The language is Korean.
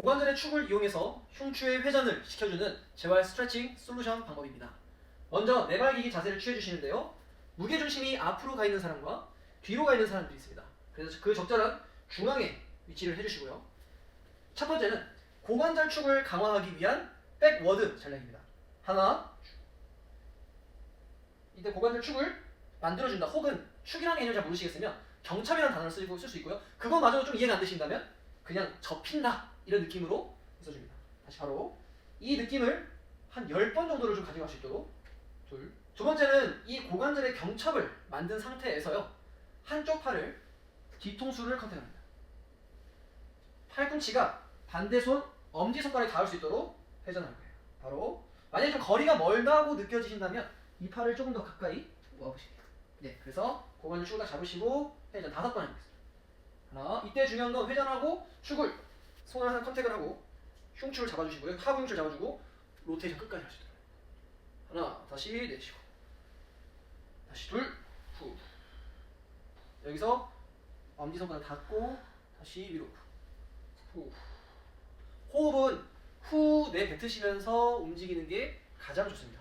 고관절의 축을 이용해서 흉추의 회전을 시켜주는 재활 스트레칭 솔루션 방법입니다. 먼저 내발기기 자세를 취해주시는데요. 무게중심이 앞으로 가 있는 사람과 뒤로 가 있는 사람들이 있습니다. 그래서 그 적절한 중앙에 위치를 해주시고요. 첫 번째는 고관절 축을 강화하기 위한 백워드 전략입니다. 하나, 이때 고관절 축을 만들어준다. 혹은 축이라는 개념을 잘 모르시겠으면 경첩이라는 단어를 쓰고 쓸 수 있고요. 그것마저도 좀 이해가 안 되신다면 그냥 접힌다 이런 느낌으로 써줍니다. 다시 바로 이 느낌을 한 10번 정도를 좀 가져갈 수 있도록 둘. 두 번째는 이 고관절의 경첩을 만든 상태에서요. 한쪽 팔을 뒤통수를 컨택합니다. 팔꿈치가 반대손 엄지손가락에 닿을 수 있도록 회전할 거예요. 바로 만약에 좀 거리가 멀다고 느껴지신다면 이 팔을 조금 더 가까이 모아보십니다. 네, 그래서 고관절 축을 딱 잡으시고 회전 다섯 번 해보겠습니다. 하나, 이때 중요한 건 회전하고 축을 손을 하나 컨택을 하고 흉추를 잡아주시고요. 하부 흉추를 잡아주고 로테이션 끝까지 하시도록. 하나, 다시 내쉬고 다시 둘, 후. 여기서 엄지손가락 닫고 다시 위로 후. 호흡은 후 내뱉으시면서 움직이는 게 가장 좋습니다.